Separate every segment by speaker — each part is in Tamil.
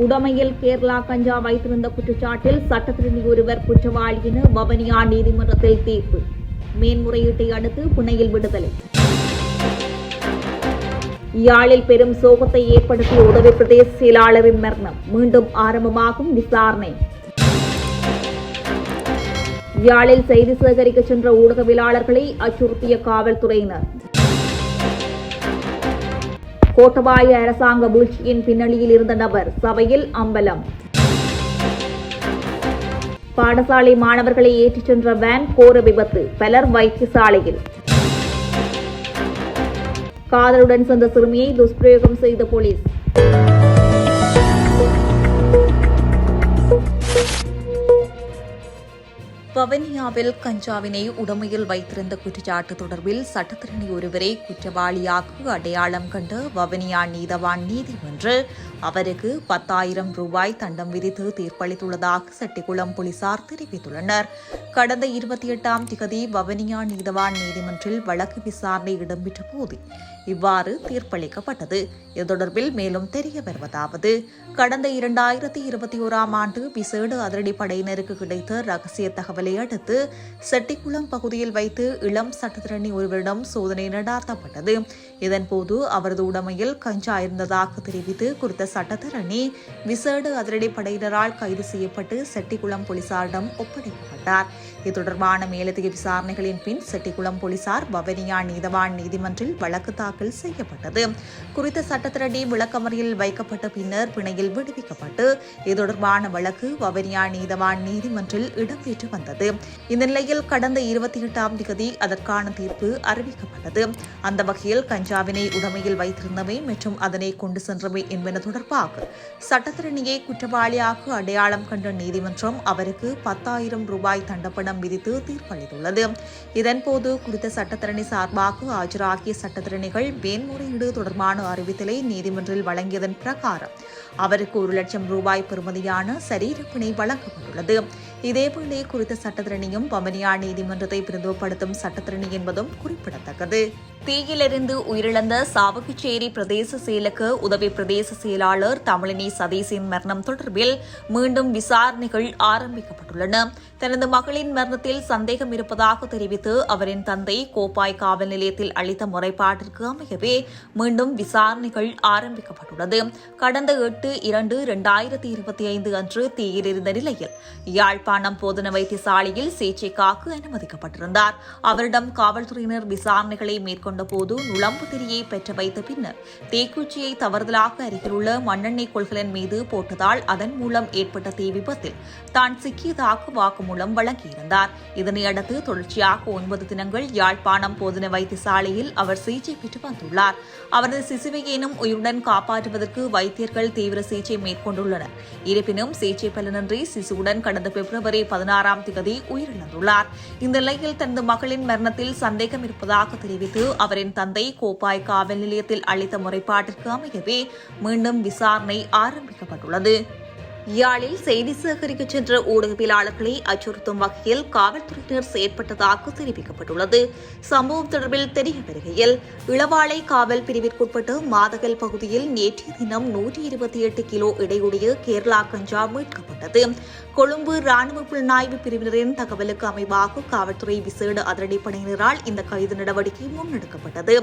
Speaker 1: உடமையில் கேரளா கஞ்சா வைத்திருந்த குற்றச்சாட்டில் சட்டத்திரணி ஒருவர் குற்றவாளி என வவனியா நீதிமன்றத்தில் தீர்ப்பு. மேன்முறையீட்டை அடுத்து புனையில் விடுதலை. யாழில் பெரும் சோகத்தை ஏற்படுத்திய உதவி பிரதேச செயலாளரின் மரணம் மீண்டும் ஆரம்பமாகும் விசாரணை. யாழில் செய்தி சேகரிக்க சென்ற ஊடகவியலாளர்களை அச்சுறுத்திய காவல்துறையினர். கோட்டபாய அரசாங்க வீழ்ச்சியின் பின்னணியில் இருந்த நபர் சபையில் அம்பலம். பாடசாலை மாணவர்களை ஏற்றிச் சென்ற வேன் கோர விபத்து பலர் வைத்தியசாலையில். காதலுடன் சென்ற சிறுமியை துஷ்பிரயோகம் செய்த போலீஸ். வவனியாவில் கஞ்சாவினை உடமையில் வைத்திருந்த குற்றச்சாட்டு தொடர்பில் சட்டத்திரணி ஒருவரை குற்றவாளியாக அடையாளம் கண்டு வவனியா நீதவான் நீதிமன்று அவருக்கு பத்தாயிரம் ரூபாய் தண்டம் விதித்து தீர்ப்பளித்துள்ளதாக செட்டிக்குளம் போலீசார் தெரிவித்துள்ளனர் கடந்த இருபத்தி எட்டாம் திகதி வவனியா நீதவான் நீதிமன்றில் வழக்கு விசாரணை இடம்பெற்ற போது இவ்வாறு தீர்ப்பளிக்கப்பட்டது இது தொடர்பில் மேலும் தெரிய வருவதாவது கடந்த இரண்டாயிரத்தி இருபத்தி ஓராம் ஆண்டு விசேட அதிரடி படையினருக்கு கிடைத்த ரகசிய தகவலை அடுத்து செட்டிக்குளம் பகுதியில் வைத்து இளம் சட்டத்திரணி ஒருவரிடம் சோதனை நடாத்தப்பட்டது. இதன்போது அவரது உடமையில் கஞ்சா இருந்ததாக தெரிவித்து குறித்த சட்டத்திரணி விசேட அதிரடி படையினரால் கைது செய்யப்பட்டு செட்டிக்குளம் போலீசாரிடம் ஒப்படைக்கப்பட்டார். இது தொடர்பான மேலதிக விசாரணைகளின் பின் செட்டிக்குளம் போலீசார் வவனியா நீதவான் நீதிமன்றில் வழக்கு தாக்கல் செய்யப்பட்டது. குறித்த சட்டத்திரணி விளக்கமறியில் வைக்கப்பட்ட பின்னர் பிணையில் விடுவிக்கப்பட்டு இது தொடர்பான வழக்கு வவனியா நீதவான் நீதிமன்றில் இடம்பெற்று வந்தது. இந்த நிலையில் கடந்த இருபத்தி எட்டாம் தேதி அதற்கான தீர்ப்பு அறிவிக்கப்பட்டது. அந்த வகையில் கஞ்சாவினை உடமையில் வைத்திருந்தமை மற்றும் அதனை கொண்டு சென்றமை என்பன தொடர்பாக சட்டத்திறனியை குற்றவாளியாக அடையாளம் கண்ட நீதிமன்றம் அவருக்கு பத்தாயிரம் ரூபாய் தண்டப்பணம் விதித்து தீர்ப்பளித்துள்ளது. இதன்போது குறித்த சட்டத்தரணி சார்பாக ஆஜராகிய சட்டத்தரணிகள் மேன்முறையீடு தொடர்பான அறிவித்தலை நீதிமன்றில் வழங்கியதன் பிரகாரம் அவருக்கு ஒரு லட்சம் ரூபாய் பெறுமதியான சரீரப்பிணை வழங்கப்பட்டுள்ளது. இதேவேளை குறித்த சட்டத்திறனியும் பமனியா நீதிமன்றத்தை பிரதிபப்படுத்தும் சட்டத்திறனி என்பதும் குறிப்பிடத்தக்கது. தீயிலிருந்து உயிரிழந்த சாவகச்சேரி பிரதேச செயலுக்கு உதவி பிரதேச செயலாளர் தமிழினி சதீஷின் மரணம் தொடர்பில் மீண்டும் விசாரணைகள் ஆரம்பிக்கப்பட்டுள்ளன. தனது மகளின் மரணத்தில் சந்தேகம் இருப்பதாக தெரிவித்து அவரின் தந்தை கோப்பாய் காவல் நிலையத்தில் அளித்த முறைப்பாட்டிற்கு அமையவே மீண்டும் விசாரணைகள் ஆரம்பிக்கப்பட்டுள்ளது. கடந்த எட்டு இரண்டு இரண்டாயிரத்தி இருபத்தி ஐந்து அன்று தீயிலிருந்த நிலையில் யாழ்ப்பாணம் போதன வைத்தியசாலையில் சிகிச்சைக்காக அனுமதிக்கப்பட்டிருந்தார். அவரிடம் காவல்துறையினர் விசாரணைகளை மேற்கொண்டு போது நுழம்பு திரியை பெற்று வைத்த பின்னர் தீக்குச்சியை தவறுதலாக அருகிலுள்ள மண்ணெண்ணெய் கொள்கலன் மீது போட்டதால் அதன் மூலம் ஏற்பட்ட தீ விபத்தில் தான் சிக்கியதாக வாக்குமூலம் வழங்கியிருந்தார். இதனையடுத்து தொடர்ச்சியாக ஒன்பது தினங்கள் யாழ்ப்பாணம் போதன வைத்தியசாலையில் அவர் சிகிச்சை பெற்று வந்துள்ளார். அவரது சிசுவையேனும் உயிருடன் காப்பாற்றுவதற்கு வைத்தியர்கள் தீவிர சிகிச்சை மேற்கொண்டுள்ளனர். இருப்பினும் சிகிச்சை பலனின்றி சிசுவுடன் கடந்த பிப்ரவரி பதினாறாம் தேதி உயிரிழந்துள்ளார். இந்த நிலையில் தனது மகளின் மரணத்தில் சந்தேகம் இருப்பதாக தெரிவித்து அவரின் தந்தை கோப்பாய் காவல் நிலையத்தில் அளித்த முறைப்பாட்டிற்கு அமையவே மீண்டும் விசாரணை ஆரம்பிக்கப்பட்டுள்ளது. யாழில் செய்தி சேகரிக்க சென்ற ஊடகவியலாளர்களை அச்சுறுத்தும் வகையில் காவல்துறையினர் செயற்பட்டதாக தெரிவிக்கப்பட்டுள்ளது. சம்பவம் தொடர்பில் தெரிய வருகையில் இளவாலை காவல் பிரிவிற்குட்பட்ட மாதகல் பகுதியில் நேற்றைய தினம் நூற்றி இருபத்தி எட்டு கிலோ இடையுடைய கேரளா கஞ்சா மீட்கப்பட்டது. கொழும்பு ராணுவ புலனாய்வு பிரிவினரின் தகவலுக்கு அமைவாக காவல்துறை விசேட அதிரடிப்படையினரால் இந்த கைது நடவடிக்கை முன்னெடுக்கப்பட்டது.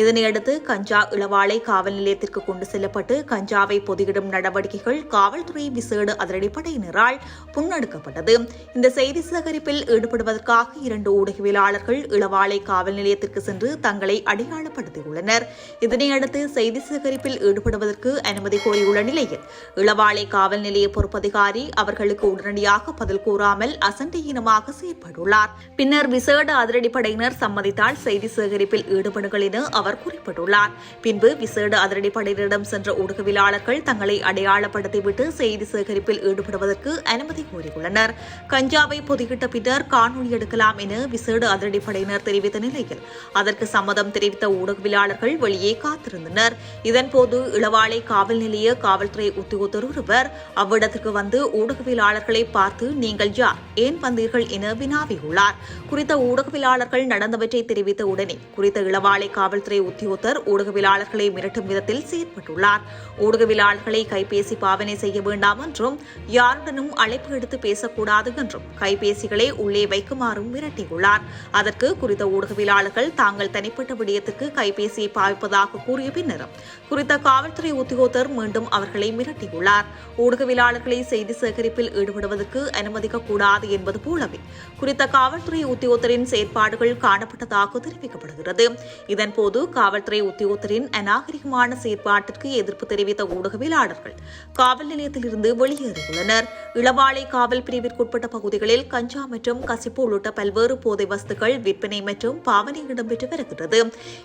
Speaker 1: இதனையடுத்து கஞ்சா இளவாலை காவல் நிலையத்திற்கு கொண்டு செல்லப்பட்டு கஞ்சாவை பொதியிடும் நடவடிக்கைகள் காவல்துறை விசேட அதிரடிப்படையினரால் முன்னெடுக்கப்பட்டது. இந்த செய்தி சேகரிப்பில் ஈடுபடுவதற்காக இரண்டு ஊடகவியலாளர்கள் இளவாலை காவல் நிலையத்திற்கு சென்று தங்களை அடையாளப்படுத்தியுள்ளனர். இதனையடுத்து செய்தி சேகரிப்பில் ஈடுபடுவதற்கு அனுமதி கோரியுள்ள நிலையில் இளவாலை காவல் நிலைய பொறுப்பதிகாரி அவர்களுக்கு உடனடியாக பதில் கூறாமல் அசண்டையினமாக செயற்பட்டுள்ளார். பின்னர் விசேட அதிரடிப்படையினர் சம்மதித்தால் செய்தி சேகரிப்பில் ஈடுபடுங்கள் என அவர் குறிப்பிட்டுள்ளார். பின்பு விசேட அதிரடிப்படையினரிடம் சென்ற ஊடகவியலாளர்கள் தங்களை அடையாளப்படுத்திவிட்டு செய்தி சேகரிப்பில் ஈடுபடுவதற்கு அனுமதி கோரியுள்ளனர். கஞ்சாவை பொதுகிட்ட பின்னர் காணொலி எடுக்கலாம் என விசேட அதிரடிப்படையினர் தெரிவித்த நிலையில் அதற்கு சம்மதம் தெரிவித்த ஊடகவியலாளர்கள் வெளியே காத்திருந்தனர். இதன்போது இளவாலை காவல் நிலைய காவல்துறை உத்தியோகத்தர் ஒருவர் அவ்விடத்திற்கு வந்து ஊடகவியலாளர் ஊடகவியலாளர்களை பார்த்து நீங்கள் யார் ஏன் வந்தீர்கள் என வினாவியுள்ளார். குறித்த ஊடகவியலாளர்கள் நடந்தவற்றை தெரிவித்த உடனே குறித்த இளவாலை காவல்துறை உத்தியோகத்தர் ஊடகவியலாளர்களை மிரட்டும் விதத்தில் செயற்பட்டுள்ளார். ஊடகவியலாளர்களை கைபேசி பாவனை செய்ய வேண்டாம் என்றும் யாருடனும் அழைப்பு எடுத்து பேசக்கூடாது என்றும் கைபேசிகளை உள்ளே வைக்குமாறும் மிரட்டியுள்ளார். அதற்கு குறித்த ஊடகவியலாளர்கள் தாங்கள் தனிப்பட்ட விடயத்திற்கு கைபேசியை பாவிப்பதாக கூறிய பின்னரும் குறித்த காவல்துறை உத்தியோகத்தர் மீண்டும் அவர்களை மிரட்டியுள்ளார். ஊடகவியலாளர்களை செய்தி சேகரிப்பில் ஈடுபட்டு ஈடுபடுவதற்கு அனுமதிக்க கூடாது என்பது போலவே குறித்த காவல்துறை உத்தியோகத்தரின் செயற்பாடுகள் காணப்பட்டதாக தெரிவிக்கப்படுகிறது. இதன்போது காவல்துறை உத்தியோகத்தரின் அநாகரிகமான செயற்பாட்டிற்கு எதிர்ப்பு தெரிவித்த ஊடகவியலாளர்கள் காவல் நிலையத்திலிருந்து வெளியேறியுள்ளனர். இளவாலை காவல் பிரிவிற்குட்பட்ட பகுதிகளில் கஞ்சா மற்றும் கசிப்பு உள்ளிட்ட பல்வேறு போதை வஸ்துக்கள் விற்பனை மற்றும் பாவனை இடம்பெற்று வருகிறது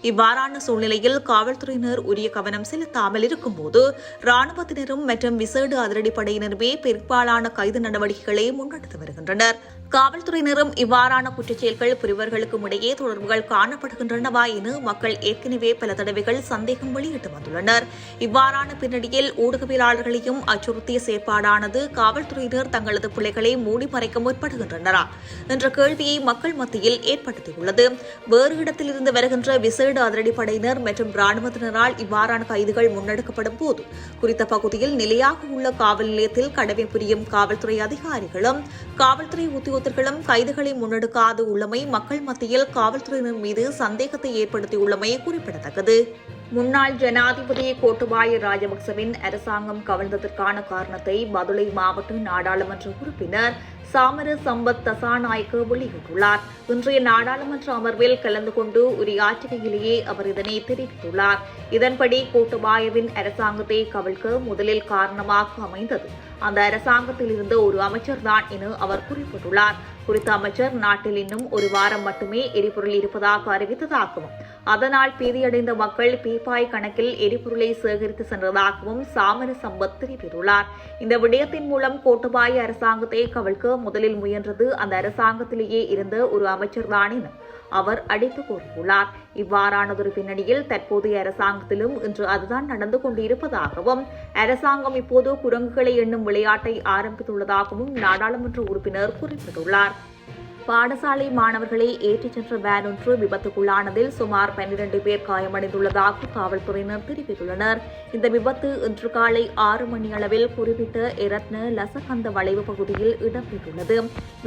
Speaker 1: இவ்வாறான சூழ்நிலையில் காவல்துறையினர் உரிய கவனம் செலுத்தாமல் இருக்கும்போது ராணுவத்தினரும் மற்றும் விசேட அதிரடிப்படையினருமே பெரும்பாலான கைது நடவடிக்கைகளை முன்னெடுத்து வருகின்றனர். காவல்துறையினரும் இவ்வாறான குற்றச்செயல்கள் புரிவர்களுக்கும் இடையே தொடர்புகள் காணப்படுகின்றனவா என மக்கள் ஏற்கனவே பல தடவைகள் சந்தேகம் வெளியிட்டு வந்துள்ளனர். இவ்வாறான பின்னணியில் ஊடகவியலாளர்களையும் அச்சுறுத்திய செயற்பாடானது காவல்துறையினர் தங்களது பிள்ளைகளை மூடி மறைக்க முற்படுகின்றனரா என்ற கேள்வியை மக்கள் மத்தியில் ஏற்படுத்தியுள்ளது. வேறு இடத்திலிருந்து வருகின்ற விசேட அதிரடிப்படையினர் மற்றும் ராணுவத்தினரால் இவ்வாறான கைதுகள் முன்னெடுக்கப்படும் போது குறித்த பகுதியில் நிலையாக உள்ள காவல் நிலையத்தில் கடமை புரியும் காவல்துறை அதிகாரிகளும் காவல்துறை உத்தியோகத்தர்களும் கைதுகளை முன்னெடுக்காது உள்ளமை மக்கள் மத்தியில் காவல்துறையினர் மீது சந்தேகத்தை ஏற்படுத்தியுள்ளமை குறிப்பிடத்தக்கது. முன்னாள் ஜனாதிபதி கோட்டபாய ராஜபக்சவின் அரசாங்கம் கவிழ்ந்ததற்கான காரணத்தை மதுரை மாவட்ட நாடாளுமன்ற உறுப்பினர் சாமர சம்பத் தசாநாயக்க வெளியிட்டுள்ளார். இன்றைய நாடாளுமன்ற அமர்வில் கலந்து கொண்டு உரையாற்றுகையிலேயே அவர் இதனை தெரிவித்துள்ளார். இதன்படி கோட்டபாயவின் அரசாங்கத்தை கவிழ்க்க முதலில் காரணமாக அமைந்தது அந்த அரசாங்கத்தில் இருந்த ஒரு அமைச்சர்தான் என அவர் குறிப்பிட்டுள்ளார். குறித்த அமைச்சர் நாட்டில் இன்னும் ஒரு வாரம் மட்டுமே எரிபொருள் இருப்பதாக அறிவித்ததாகவும் அதனால் பீதியடைந்த மக்கள் பீப்பாய் கணக்கில் எரிபொருளை சேகரித்து சென்றதாகவும் சாமர சம்பத் தெரிவித்துள்ளார். இந்த விடயத்தின் மூலம் கோட்டபாய அரசாங்கத்தை கவிழ்க்க முதலில் முயன்றது அந்த அரசாங்கத்திலேயே இருந்த ஒரு அமைச்சர்தான் என அவர் அடித்து கூறியுள்ளார். இவ்வாறானதொரு பின்னணியில் தற்போதைய அரசாங்கத்திலும் இன்று அதுதான் நடந்து கொண்டிருப்பதாகவும் அரசாங்கம் இப்போது குரங்குகளை எண்ணும் விளையாட்டை ஆரம்பித்துள்ளதாகவும் நாடாளுமன்ற உறுப்பினர் குறிப்பிட்டுள்ளார். பாடசாலை மாணவர்களை ஏற்றிச் சென்ற வேன் ஒன்று விபத்துக்குள்ளானதில் சுமார் பன்னிரண்டு பேர் காயமடைந்துள்ளதாக காவல்துறையினர் தெரிவித்துள்ளனர். இந்த விபத்து இன்று காலை ஆறு மணி அளவில் குறிப்பிட்ட இரத்ன லசகந்த வளைவு பகுதியில் இடம்பெற்றுள்ளது.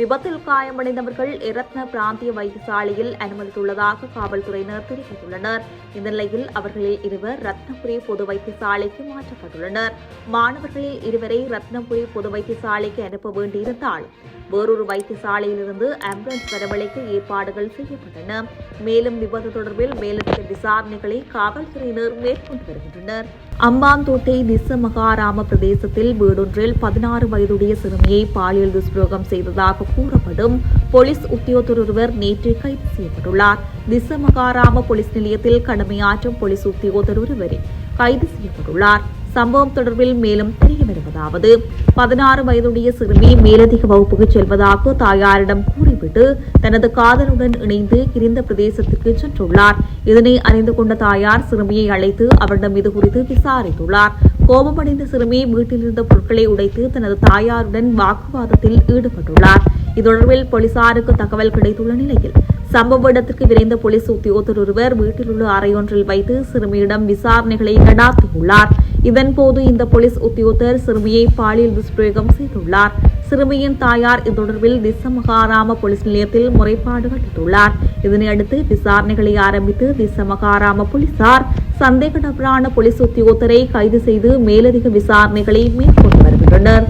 Speaker 1: விபத்தில் காயமடைந்தவர்கள் இரத்ன பிராந்திய வைத்தியசாலையில் அனுமதித்துள்ளதாக காவல்துறையினர் தெரிவித்துள்ளனர். இந்த நிலையில் அவர்களில் இருவர் ரத்னபுரி பொது வைத்தியசாலைக்கு மாற்றப்பட்டுள்ளனர். மாணவர்களில் இருவரை ரத்னபுரி பொது வைத்தியசாலைக்கு அனுப்ப வேண்டியிருந்தால் வேறொரு வைத்தியசாலையிலிருந்து ஆம்புலன்ஸ் வரவழைக்க ஏற்பாடுகள் செய்யப்பட்டன. மேலும் விபத்து தொடர்பில் மேலதிக விசாரணைகளை காவல்துறையினர் மேற்கொண்டு வருகின்றனர். அம்பாந்தோட்டை திச மகாராம பிரதேசத்தில் வீடொன்றில் பதினாறு வயதுடைய சிறுமியை பாலியல் துஷ்பிரயோகம் செய்ததாக கூறப்படும் போலீஸ் உத்தியோகத்தர் ஒருவர் நேற்று கைது செய்யப்பட்டுள்ளார். திச மகாராம போலீஸ் நிலையத்தில் கடமையாற்றும் போலீஸ் உத்தியோகத்தர் ஒருவரே கைது செய்யப்பட்டுள்ளார். சம்பவம் தொடர்பில் மேலும் தெரிய வருவதாவது பதினாறு வயதுடைய சிறுமி மேலதிக வகுப்புக்கு செல்வதாக தாயாரிடம் கூறிவிட்டு தனது காதலுடன் இணைந்து கிரிந்த பிரதேசத்திற்கு சென்றுள்ளார். இதனை அறிந்து கொண்ட தாயார் சிறுமியை அழைத்து அவரிடம் இது குறித்து விசாரித்துள்ளார். கோபமடைந்த சிறுமி வீட்டிலிருந்த பொருட்களை உடைத்து தனது தாயாருடன் வாக்குவாதத்தில் ஈடுபட்டுள்ளார். இது தொடர்பில் போலீசாருக்கு தகவல் கிடைத்துள்ள நிலையில் சம்பவ இடத்திற்கு விரைந்த போலீஸ் உத்தியோகத்தர் ஒருவர் வீட்டில் உள்ள அறையொன்றில் வைத்து சிறுமியிடம் விசாரணைகளை நடாத்தியுள்ளார். இதன்போது இந்த போலீஸ் உத்தியோகத்தர் சிறுமியை பாலியல் துஷ்பிரயோகம் செய்துள்ளார். சிறுமியின் தாயார் இது தொடர்பில் திச மகாராம போலீஸ் நிலையத்தில் முறைப்பாடு அளித்துள்ளார் இதனையடுத்து விசாரணைகளை ஆரம்பித்து திச மகாராம போலீசார் சந்தேக நபரான போலீஸ் உத்தியோகத்தரை கைது செய்து மேலதிக விசாரணைகளை மேற்கொண்டு வருகின்றனர்.